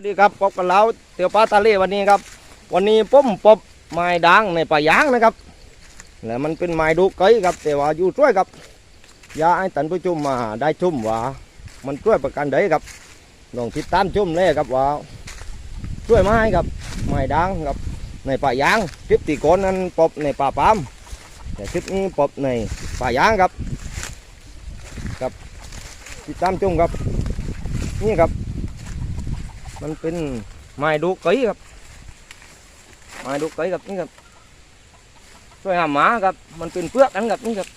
วัสดีครับพบกันแล้วเตียวปลาตาเล่วันนี้ครับ วันนี้ผมพบไม้ด่างในป่ายางนะครับและมันเป็นไม้ดูไกยครับ แต่ว่าอยู่ช่วยครับยาให้ตันผู้ชมมาได้ชุ่มว่า มันช่วยประกันใดครับลองติดตามชุ่มเลยครับว่าช่วยไม้ครับไม้ด่างครับในป่ายางคลิปตีโกนนั้นพบในป่าปามแต่คลิปนี้พบในป่ายางครับ ครับติดตามชุ่มครับ นี่ครับ มันเป็นไม้ดูไกยครับไม้ดูไกยครับนี่ครับช่วยหาหมาครับ มันเป็นเปลือกกันครับนี่ครับ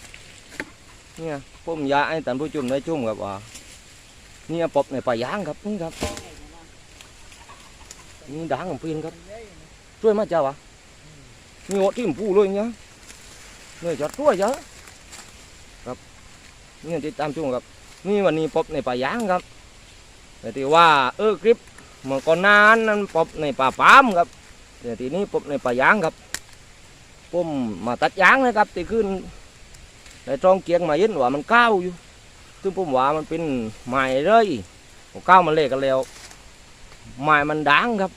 เนี่ยผมยากให้ท่านผู้ชมได้ชุ่มครับว่านี่ปบในป่ายางครับนี่ครับนี่ด่างของพียนครับช่วยมาเจ้าวะนี่โอที่มพูเลยเนี่ยเนี่ยจะช่วยเยอะครับนี่ติดตามชุ่มครับนี่วันนี้ปบในป่ายางครับแต่ที่ว่าเออคลิป มื่อก่อนนานนั้นปบในป่าปามครับแต่ทีนี้ปบในป่ายางครับผมมาตัดยางนะครับที่ขึ้นในตรองเกียงมาเห็นว่ามันก้าวอยู่ซึ่งผมว่ามันเป็นไม้เลยผมก้าวมันเละกันแล้วไม้มันด่างครับ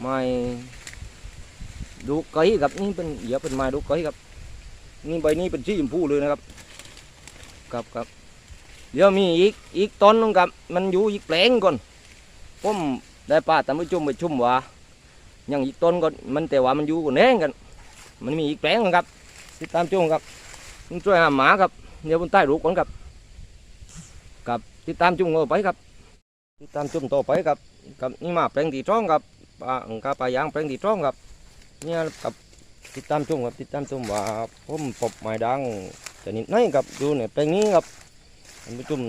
ไม้ดูไกยครับนี่เป็นเดี๋ยวเป็นไม้ดูไกยครับนี่ใบนี้เป็นสีชมพูเลยนะครับครับครับเดี๋ยวมีอีกอีกต้นนึงครับ มันอยู่อีกแปลงก่อน ผมได้ป้าตามผู้ชมไปชุ่มว่ายังอีกต้นก่อนมันแต่ว่ามันอยู่กันแน่งกัน มันมีอีกแปลงนึงครับติดตามชมครับมันช่วยหาหมาครับเดี๋ยวบนใต้รูปก่อนครับครับติดตามชมต่อไปครับ ติดตามชมต่อไปครับครับนี่มาแปลงที่ช่องครับป่ากับป่ายางแปลงที่ช่องครับเนี่ยครับติดตามชมครับติดตามชมว่าผมพบไม้ดังชนิดไหนครับดูในแปลงนี้ครับมันไปจุ่ม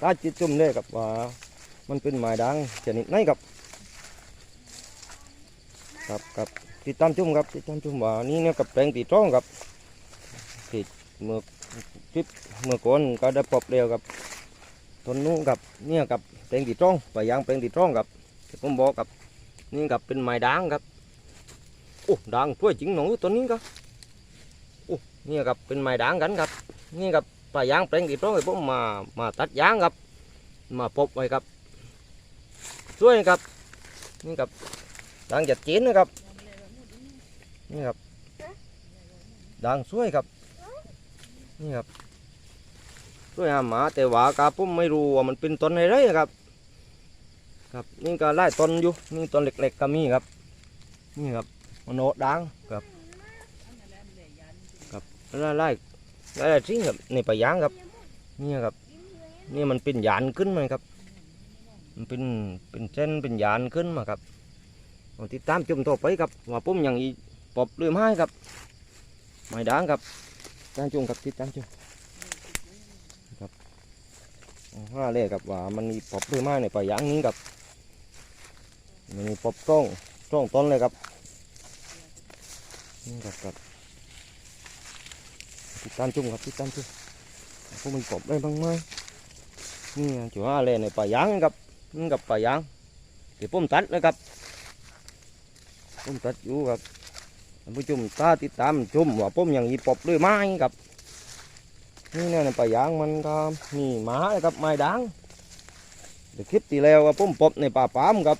ตาจิตจุ่มเลยกับว่า มันเป็นไม้ด่างชนิดไหนครับครับครับติดตามจุ่มครับติดตามจุ่มว่านี่เนี่ยกับแปลงตีตร้องครับติดเมื่อคลิปเมื่อก่อนก็ได้ปบเดียวกับต้นนู้นกับเนี่ยกับแปลงตีตร้องปลายางแปลงตีตร้องครับที่ผมบอกกับนี่กับเป็นไม้ด่างครับโอ้ด่างช่วยจริงหนูตัวนี้ก็โอ้เนี่ยกับเป็นไม้ด่างกันครับนี่กับป่ายางแปลงที่ตรงไอ้ผมมามาตัดยางครับมาปบไว้ครับ ช่วยครับ นี่ครับด่างจัดเจนนะครับ นี่ครับด่างช่วยครับ นี่ครับช่วยหาหมาแต่ว่ากับผมไม่รู้ว่ามันเป็นต้นอะไรครับ ครับนี่ก็ไล่ต้นอยู่นี่ต้นเล็กๆก็มีครับ นี่ครับมันโนดด่างครับครับไล่ไล่ได้ là chính ครับในป่ายางครับ นี่ครับ นี่มันเป็นยานขึ้นมาครับ เป็นเป็นเส้นเป็นยานขึ้นมาครับติดตามชมต่อไปครับว่าผมอยังอีปอบเรื่อยไม้ครับไม้ด่างครับตามชมครับติดตามชมครับเอาห้าเลยครับว่ามันมีปอบเรื่อยไม้ในป่ายางนี้ครับมันมีปอบต้องต้องต้นเลยครับนี่ครับครับติดตามชมครับติดตามชมพวกมันกบได้บ้างไหมนี่จุดอะไรในป่ายางครับ กับป่ายางเดี๋ยวผมตัดนะครับผมตัดอยู่ครับท่านผู้ชมตาติดตามชมว่าผมยังอีปอบด้วยไม้ครับนี่เนี่ยในป่ายางมันก็มีหมาครับไม้ด่างเดี๋ยวคลิปที่แล้วครับผมปบในป่าปามครับ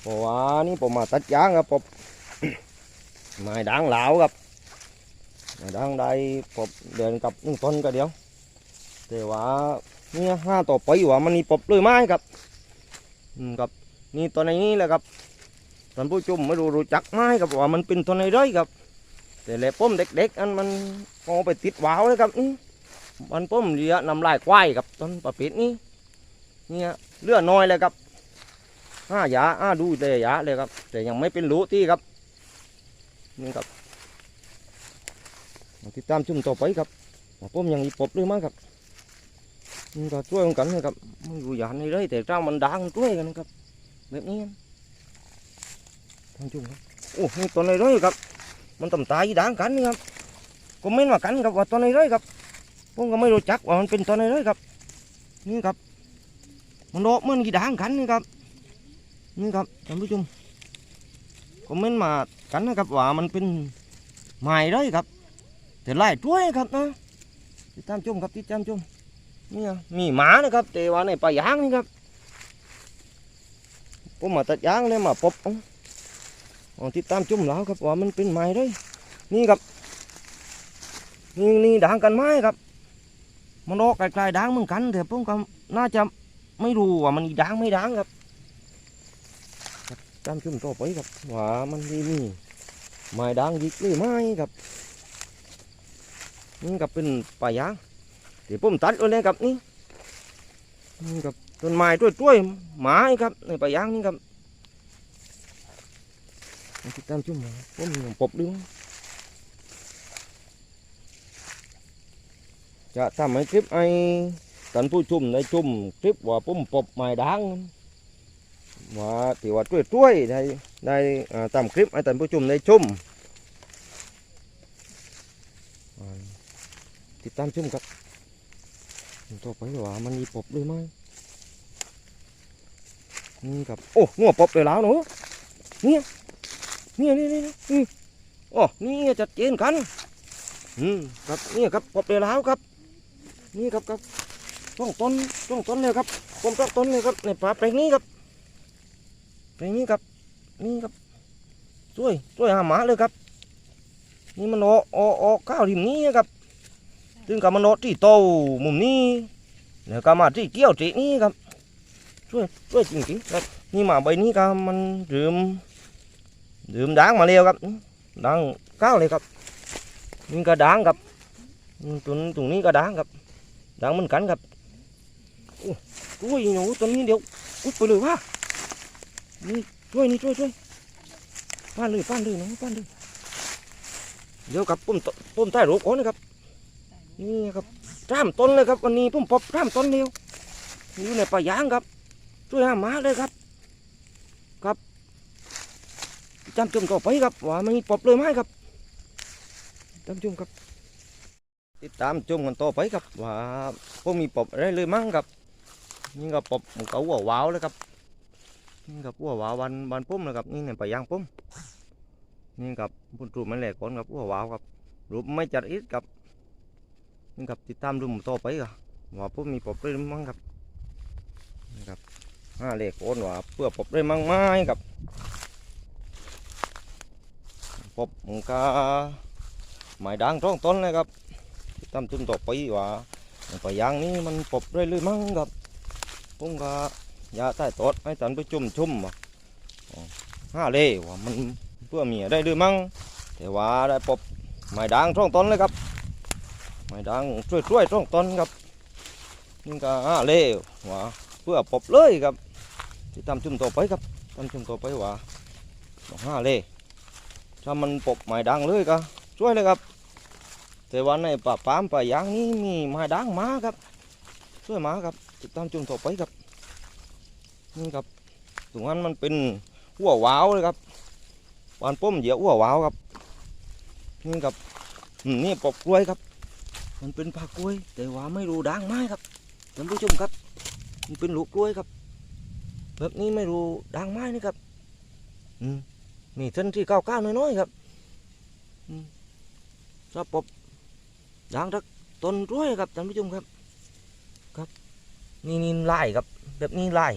เพราะว่านี่ผมมาตัดยางครับปบไม้ด่างเหลาครับ đang đây pop ดินกับหนึ่งต้นก็เดียวแต่ว่านี่ห้าต่อไปว่ามันมีปบเลยไม้ครับ ครับนี่ตัวนี้แหละครับท่านผู้ชมไม่รู้รู้จักไม้ครับว่ามันเป็นตัวไหนได้ครับ แต่แหละป้มเด็กๆอันมันเอาไปติดวาวเลยครับนี่มันป้มเรียนำลายควายครับต้นประเภทนี้เนี่ยเลือดน้อยเลยครับห้าหยาห้าดูแต่หยาเลยครับ แต่ยังไม่เป็นรู้ที่ครับนี่ครับติดตามชมต่อไปครับว่าผมยังอีปบด้วยมั้งครับ นก็ช่วยกันนะครับมันอยู่อย่างนี้เลยแต่เจ้ามันดังช่วยกันครับแบบนี้ท่านชมครับโอ้นี่ตัวไหนเลยครับ มันต่ำตายดังกันนี่ครับก็ไม่มากันครับว่าตัวไหนเลยครับผมก็ไม่รู้จักว่ามันเป็นตัวไหนเลยครับ นี่ครับ มันโดมันกี่ดังกันนี่ครับ นี่ครับท่านผู้ชมคอมเมนต์มากันนะครับว่ามันเป็นไม้เลยครับแต่ไล่ช่วยครับนะติดตามชมครับติดตามชม นี่มีหมานะครับแต่ว่าในป่ายางนี่ครับผมมาตัดยางเลยมาปบเอาติดตามจุ่มแล้วครับว่ามันเป็นไม้เลยนี่ครับนี่นี่ด่างกันไม้ครับ มันออกไกลๆด่างเหมือนกันแต่ผมก็น่าจะไม่รู้ว่ามันด่างไม่ด่างครับตามจุ่มต่อไปครับว่ามันมีมีไม้ด่างยิกหรือไม่ครับนี่กับเป็นป่ายาง เดี๋ยวผมตัดเลยครับนี่นี่ครับต้นไม้ต้วยๆไม้ครับในป่ายางนี่ครับติดตามจุ่มผมปบดึงจะทำให้คลิปไอ้ท่านผู้ชมได้ชมคลิปว่าผมปบไม้ด่างว่าที่ว่าต้วยๆได้ได้ตามคลิปให้ท่านผู้ชมได้ชมอ่าติดตามชมครับ ต่อไปว่ามันมีปบด้วยไหมนี่ครับโอ้งัวปบเลยแล้วหนูเนี่ยเนี่ยนี่นี่นี่นี่โอ้นี่จัดเจนกันอืมครับนี่ครับปบเลยแล้วครับ นี่ครับครับต้องต้นต้องต้นเลยครับผมต้องต้นเลยครับในป่าแปลงนี้ครับแปลงนี้ครับ นี่ครับช่วยช่วยหาหมาเลยครับ นี่มันโอโอโอข้าวริมนี้ครับ ถึงกับมันโอที่โตมุมนี้แล้วก็มาที่เกี้ยวจีนี้ครับช่วยช่วยจริงๆครับนี่มาใบนี้ก็มันดื่มดื่มด่างมาเร็วครับด่างข้าวเลยครับนี่ก็ด่างครับตรงตรงนี้ก็ด่างครับด่างมันกันครับโอ้ช่วยหนูตัวนี้เดี๋ยวอุ๊ยไปเลยว่านี่ช่วยนี่ช่วยช่วยป้านเลยป้านเลยน้องป้านเลยเดี๋ยวกับปุ่มปุ่มใต้รูปก่อนนะครับ นี่ครับร่ามต้นเลยครับ วันนี้ปุ่มปบร่ามต้นเดียวอยู่ในป่ายางครับช่วยหามาเลยครับ ครับจำจุ่มต่อไปครับว่ามันมีปบเลยไหมครับจำจุ่มครับ ติดตามชมกันต่อไปครับว่าพวกมีปบอะไรเลยมั้งครับนี่ก็ปอบมันก็หัววาวเลยครับนี่กับหัววาววันวันปุ้มนะครับนี่เนี่ยไปย่างปุ้มนี่กับปุ่นรูปมันแหลกก่อนครับหัววาวครับรูปไม่จัดอิดครับ กับติดตามดูมันต่อไปครับว่าพวกมีปอบอะไรมั้งครับนี่ครับห้าแหลกก่อนว่าเพื่อปอบอะไรมั้งไหมครับปอบมันก็ไม้ด่างท้องต้นเลยครับติดตามจุ่มต่อไปว่าปลายางนี้มันปบเรื่อยๆมั้งครับผมก็ยาใต้ตดให้ท่านผู้ชมชมว่าอ๋อห้าเล่ว่ามันเพื่อเมียได้หรือมั้งแต่ว่าได้ปบไม้ด่างท้องต้นเลยครับ ไม้ด่างช่วยๆท้องต้นครับนี่ก็ห้าเล่ว่าเพื่อปบเลยครับที่ตามจุ่มต่อไปครับตามจุ่มต่อไปหว่าห้าเล่ถ้ามันปบไม้ด่างเลยก็ช่วยเลยครับ แต่ว่าในป่าปามป่ายางนี้มีไม้ด่างมาครับ ช่วยมาครับติดตามชมต่อไปครับนี่ครับตรงนั้นมันเป็นหัววาวเลยครับปานป้มเหยียวหัววาวครับนี่ครับนี่ปอบกล้วยครับ มันเป็นผักกล้วย แต่ว่าไม่รู้ด่างไม้ครับท่านผู้ชมครับ มันเป็นลูกกล้วยครับ แบบนี้ไม่รู้ด่างไม้นี่ครับอืมนี่ท่านที่เก้าเก้าน้อยๆครับอืมชอบปบด่างรักต้นร้วยครับท่านผู้ชมครับ ครับ นี่นี่ลายครับ แบบนี้ลาย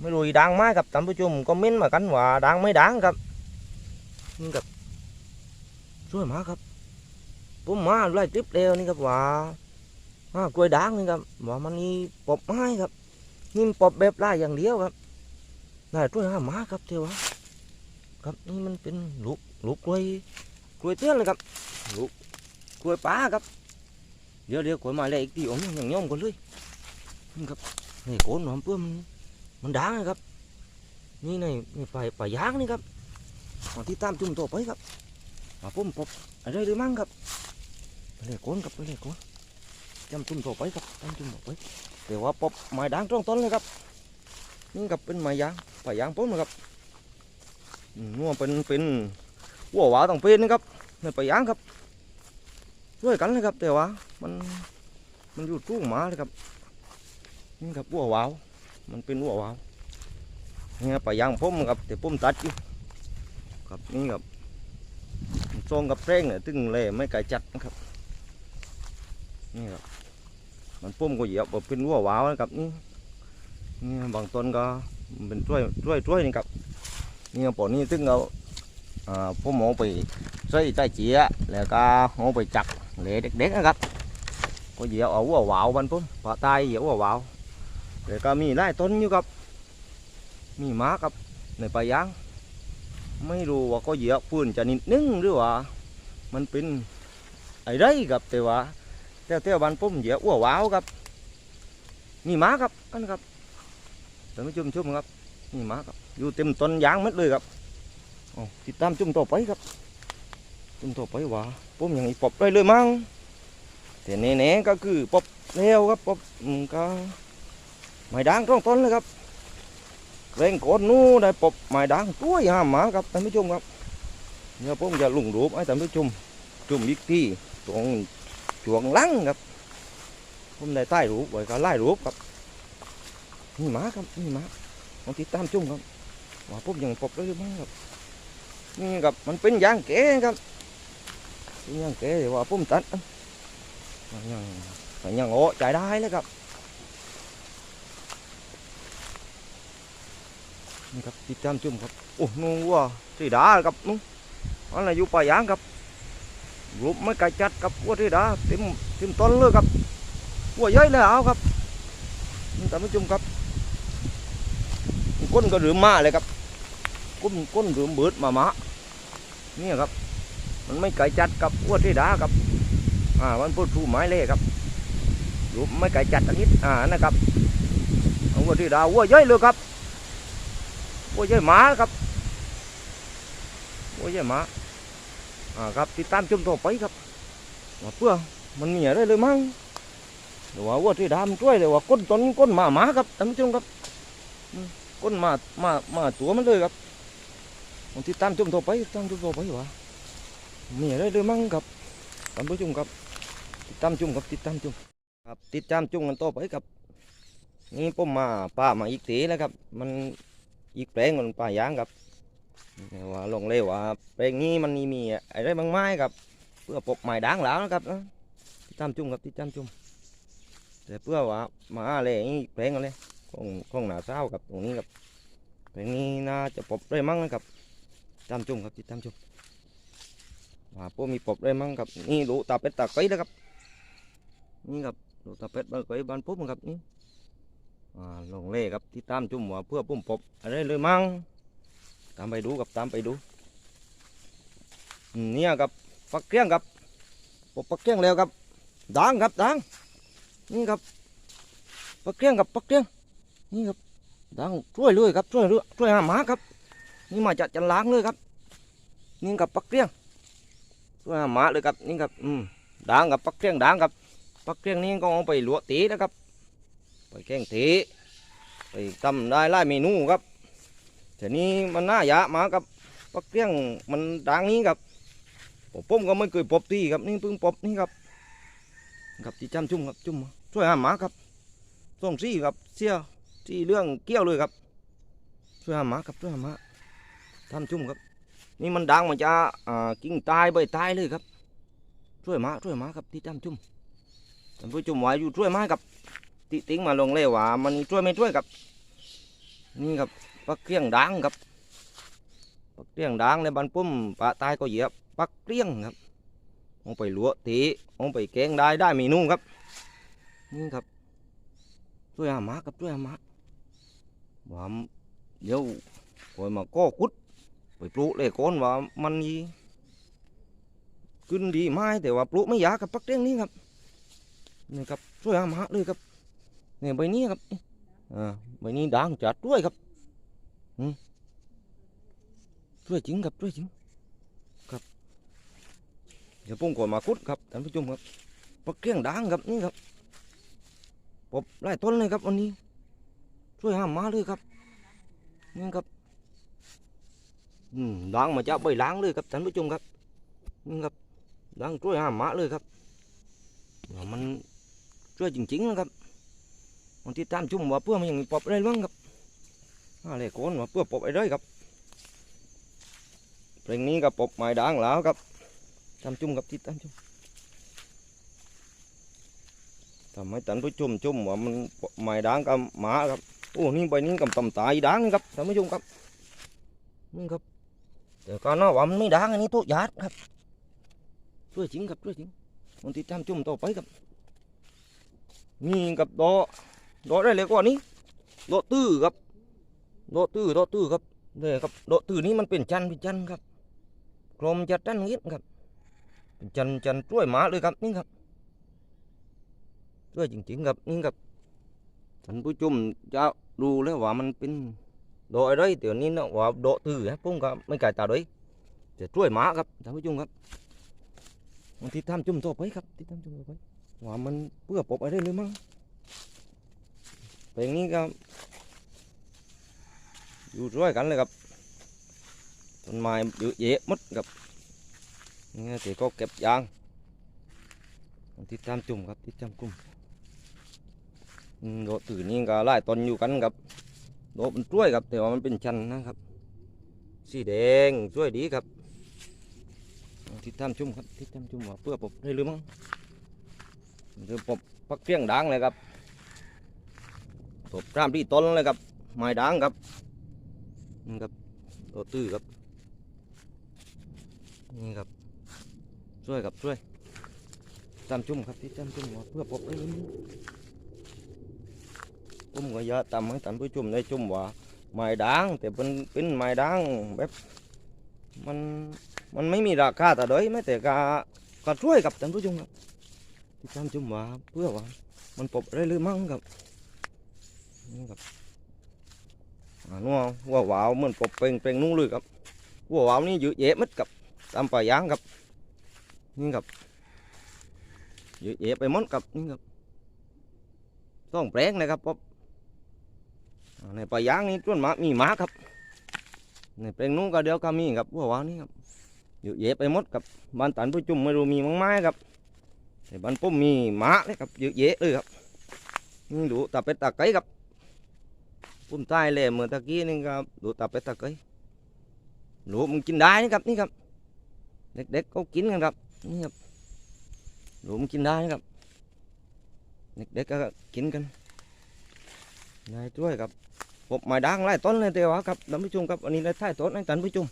ไม่รู้ด่างไหมครับท่านผู้ชมก็เม้นต์มากันว่าด่างไม่ด่างครับนี่ครับช่วยมาครับ ผมมาไล่ติ๊บเร็วนี่ครับว่าอ่ากล้วยด่างนี่ครับว่ามันนี่ปบไม้ครับนี่มันปบแบบลาอย่างเดียวครับได้ช่วยหาหมาครับเทวะครับนี่มันเป็นลูกลูกกล้วยกล้วยเตี้ยนเลยครับลูกกล้วยป้าครับเดี๋ยวเดี๋ยวกล้วยมาเลยอีกทีผมยังย่อมกันเลยนี่ครับนี่โคนหอมเพื่อมันมันด่างนะครับ นี่ในนี่ไปไปย่างนี่ครับมาที่ตามจุ่มต่อไปครับมาพุ่มปบอะไรหรือมั่งครับ ไปเลยโคนครับไปเลยโคนจำจุ่มต่อไปครับจำจุ่มต่อไปแต่ว่าปบไม้ด่างตรงต้นเลยครับนี่ครับเป็นไม้ยางไปยางพุ่มนะครับนัวเป็นเป็นหัวหวาต้องเป็นนะครับในปลายางครับช่วยกันเลยครับแต่ว่ามันมันอยู่ตู้หมาเลยครับนี่ครับวัววาวมันเป็นวัววาวนี่ครับปลายางผมครับแต่ผมตัดอยู่ครับนี่ครับซองกับแป้งเนี่ยตึงเลยไม่ไก่จัดนะครับ นี่ครับมันพุ่มก็เหยียบแบบเป็นวัววาวนะครับนี่นี่บางต้นก็มันเป็นช่วยช่วยช่วยนี่ครับนี่ปอนี้ซึ่งเราอ่าผมเอไปใส่ใต้เจียแล้วก็เอาไปจับเหลเด็กๆนะครับก็เหยียบเอาหัววาวมันพุ่มปลาตายเหยียบหัววาวแล้วก็มีไล่ต้นอยู่ครับ มีหม้าครับในป่ายางไม่รู้ว่าก็เหยียบพื้นจะนิดนึงหรือว่า มันเป็นไอ้ไรครับแต่ว่า แต่แต่บ้านผมเยียบหัววาวครับมีหม้าครับอันครับท่านผู้ชมชมครับมีหม้าครับอยู่เต็มต้นยางหมดเลยครับติดตามชมต่อไปครับชมต่อไปว่าผมยังอีปอบได้เลยมั้งแต่แน่ๆก็คือปอบแล้วครับปอบก็ไม่ดังตรงต้นเลยครับเร่งกดนู้ได้ปบไม้ด่างตัวอยห้ามหมาครับท่านผู้ชมครับเดี๋ยวผมจะลงรูปให้ท่านผู้ชมชมอีกที่ตรง ช่วงลังครับผมได้ใต้รูปไว้ก็ไล่รูปครับนี่หมาครับนี่หมาลองติดตามชมครับว่าผมยังปบได้หรือไม่ครับนี่ครับมันเป็นยางแก่ครับเป็นยางแก่แต่ว่าผมตัดมันยังมันยังโอ้ใจได้แล้วครับนี่ครับติดตามชมครับโอ้นู่นวัวสีดาครับนู่นอันนั้นอยู่ป่ายางครับ รูปไม่ไกลจัดครับวัวสีดาเต็มเต็มต้นเลยครับวัวเยอะเลยเอาครับนี่ตามชมครับก้นก็หรือมาเลยครับก้นก้นหรือเบิดมาหมาเนี่ยครับ มันไม่ไกลจัดกับวัวสีดาครับอ่ามันพูดถูไม้เล่ครับรูปไม่ไกลจัดอันนี้อ่านะครับเอาวัวสีดาวัวเยอะเลยครับโอ้ยใช่หมาครับโอ้ยใช่หมา อ่าครับติดตามชมต่อไปครับว่าเพื่อมันมีอะไรเลยมั้งหรือว่าวัวที่ดำช่วยเลยว่าก้นตนก้นหมาหมาครับท่านผู้ชมครับก้นหมาหมาหมาตัวมันเลยครับผมติดตามชมต่อไปตามชมต่อไปว่ามีอะไรเลยมั้งครับท่านผู้ชมครับ ติดตามชมครับติดตามชมครับติดตามชมกันต่อไปครับนี่ผมมาป้ามาอีกทีแล้วครับ มันอีกแปลงมันป่ายางครับ ว่าลงเร็วว่าแปลงนี้มันมีอะไรบางไม้ครับ เพื่อปกไม้ด่างแล้วนะครับนะติดตามจุ่มครับติดตามจุ่มแต่เพื่อว่ามาอะไรนี่แปลงอะไรของของหนาเศร้ากับตรงนี้ครับแปลงนี้น่าจะปบได้มั้งนะครับตามจุ่มครับติดตามจุ่มว่าพวกมีปบได้มั้งครับนี่ดูตาเป็ดตาไก่นะครับนี่ครับดูตาเป็ดตาไก่บ้านปุ๊บครับนี่อ่าลงเล่ครับที่ตามจุ่มหัวเพื่อปุ่มปบอะไรเลยมั้ง ตามไปดูกับตามไปดูเนี่ยครับปักเกี้ยงครับปปักเกี้ยงแล้วครับดังครับดังนี่ครับปักเกี้ยงกับปักเกี้ยงนี่ครับดังช่วยเลยครับช่วยเลยช่วยหาหมาครับ นี่มาจากจันล้างเลยครับนี่กับปักเกี้ยงช่วยหาหมาเลยครับนี่ครับอืมดังกับปักเกี้ยงดังครับปักเกี้ยงนี่ก็เอาไปลวกตีนะครับ ไปแกงเทไปทำได้หลายเมนูครับ แต่นี้มันน่ายะมากับปักเกี้ยงมันดังนี้ครับผมผมก็ไม่เคยปบทีครับนี่เพิ่งปบนี่ครับครับที่จำจุ่มครับจุ่มช่วยหาหมาครับส่งซี่ครับเสียที่เรื่องเกี้ยวเลยครับ ช่วยหาหมาครับช่วยหาหมาทำจุ่มครับ นี่มันดังมันจะกิ้งตายใบตายเลยครับ ช่วยหมาช่วยหมาครับที่จำจุ่มท่านผู้ชมไว้อยู่ช่วยหมาครับติติ้งมาลงเลยว่ามันช่วยไม่ช่วยกับ นี่ครับ ปักเกลี้ยงด่างครับปักเกลี้ยงด่างในบ้านปุ้มปลาตายก็เหยียบปักเกลี้ยงครับเอาไปลวกตีเอาไปแกงได้ได้เมนูครับนี่ครับช่วยหาหมาครับช่วยหาหมาว่าเดี๋ยวคอยมาก็คุดไปปลูกเลยก้อนว่ามันยีขึ้นดีไม้แต่ว่าปลูกไม่ยากกับปักเกลี้ยงนี่ครับนี่ครับช่วยหาหมาเลยครับเนี่ยใบนี้ครับอ่าใบนี้ด่างจัดด้วยครับ ช่วยจริงครับช่วยจริงครับ เดี๋ยวผมก่อนมาคุดครับท่านผู้ชมครับปักเกี้ยงด่างครับนี่ครับปบไล่ต้นเลยครับวันนี้ ช่วยห้ามมาเลยครับนี่ครับด่างมาจากใบล้างเลยครับท่านผู้ชมครับนี่ครับด่างช่วยห้ามมาเลยครับมันช่วยจริงๆนะครับบางทีตามจุ่มว่าเพื่อมันยังมีปอบอะไรบ้างครับ อะไรก้นว่าเพื่อปอบอะไรครับเพลงนี้กับปบไม้ด่างแล้วครับตามจุ่มกับที่ตามจุ่มทำให้ตันผู้จุ่มจุ่มว่ามันไม้ด่างกับหมาครับโอ้นี่ใบนี้กับต่ำตายด่างนะครับท่านผู้ชมครับนี่ครับแต่การน่าว่ามันไม่ด่างอันนี้โตยาดครับช่วยจริงครับช่วยจริงมันติดตามชมต่อไปครับนี่กับดอดอได้เลยกว่านี้ดอตื้อครับ โดตื้อดตื้อครับเนี่ยครับโดตื้อนี้มันเป็นจันทร์เป็นจันทร์ครับกลมจัดจันทร์งี้ครับเป็นจันทร์จันทร์ช่วยหมาเลยครับนี่ครับช่วยจริงๆครับนี่ครับท่านผู้ชมจะดูแล้วว่ามันเป็นดอกอะไรเดี๋ยวนี้นะว่าโดตือครับผมก็ไม่ไก่ตาด้วยจะช่วยหมาครับท่านผู้ชมครับมันติดตามชมต่อไปครับติดตามชมต่อไปว่ามันเพื่อปบอะไรเลยมั้งเพลงนี้ก็ อยู่ช่วยกันเลยครับต้นไม้เยอะแยะมดครับนี่แต่ก็เก็บยางติดตามชมครับติดตามชมอืมโดดตื่นนี่ก็ไล่ต้นอยู่กันครับโดดมันช่วยครับแต่ว่ามันเป็นชันนะครับ สีแดงช่วยดีครับทิศทามชุ่มครับทิศทามชุ่มว่าเพื่อปบได้หรือมั้งเดี๋ยวปบพักเพียงด่างเลยครับตบตามที่ต้นเลยครับไม้ด่างครับ นี่ครับโดดตื้อครับ นี่ครับ ช่วยครับช่วยตามชุ่มครับทิศทามชุ่มเพื่อปบได้หรือมั้งผมก็อยากทำให้ท่านผู้ชมได้ชมว่าไม้ด่างแต่เป็นเป็นไม้ด่างแบบมันมันไม่มีราคาแต่เดยไม่แต่กาก็ช่วยกับท่านผู้ชมครับที่ท่านชมว่าเพื่อว่ามันปบได้หรือมั่งครับนี่ครับ นัวหัววาวเหมันปบเป็นเป็นนุ่งเลยครับหัววาวนี่เยอะแยะมัดกับตามป่ายางครับนี่ครับเยอะแยะไปหมดกับนี่ครับต้องแปลงนะครับปบอ่าในป่ายางนี่ต้นหมามีหมาครับในแปลงนู้นก็เดียวก็มีครับวกว่านี่ครับอยู่เยะไปหมดครับบ้านตันผู้จุ่มไม่รู้มีมั้งไม้ครับแต่บ้านปุ้มมีหมาเลยครับเยอะแยะเลยครับนี่ดูตาเป็ดตาไก่ครับ ปุ้มใต้เลยเมือตะกี้นี่ครับดูตาเป็ดตาไก่ดูมันกินได้นี่ครับนี่ครับ เด็กๆเขากินกันครับนี่ครับดูมันกินได้นะครับ เด็กๆก็กินกันได้ด้วยครับผมไม้ด่างไล่ต้นเลยเดียวครับท่านผู้ชมครับอันนี้ได้ท้ายต้นให้ท่านผู้ชม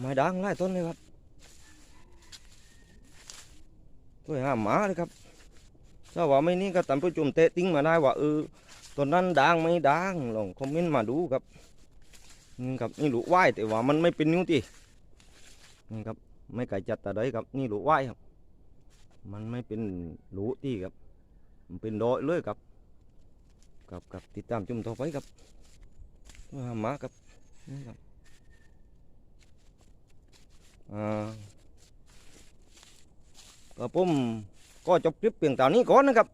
ไม้ด่างไล่ต้นเลยครับด้วยห้ามหมาเลยครับถ้าว่าไม่นี่ก็ท่านผู้ชมเตะติ้งมาได้ว่าเออ ต้นนั้นด่างไม่ด่างลองคอมเมนต์มาดูครับนี่ครับนี่หลูกไหวแต่ว่ามันไม่เป็นนิ้วตีนี่ครับไม่ไก่จัดแต่ใดครับนี่หลูกไหวครับ มันไม่เป็นหลูตีครับมันเป็นดอยเลยครับกับกับติดตามชมต่อไปครับว่าหมากับนี่ครับอ่าก็ผมก็จบคลิปเพียงเท่านี้ก่อนนะครับ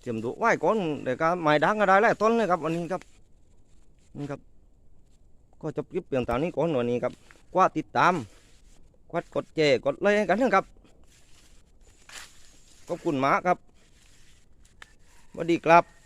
เตรียมดูไหวก่อนเดี๋ยวก็ไม้ดังก็ได้แล้วต้นเลยครับวันนี้ครับนี่ครับ ก็จบคลิปเพียงเท่านี้ก่อนวันนี้ครับกว่าติดตามกดกดเจกดไลค์กันนะครับขอบคุณหมาครับสวัสดีครับ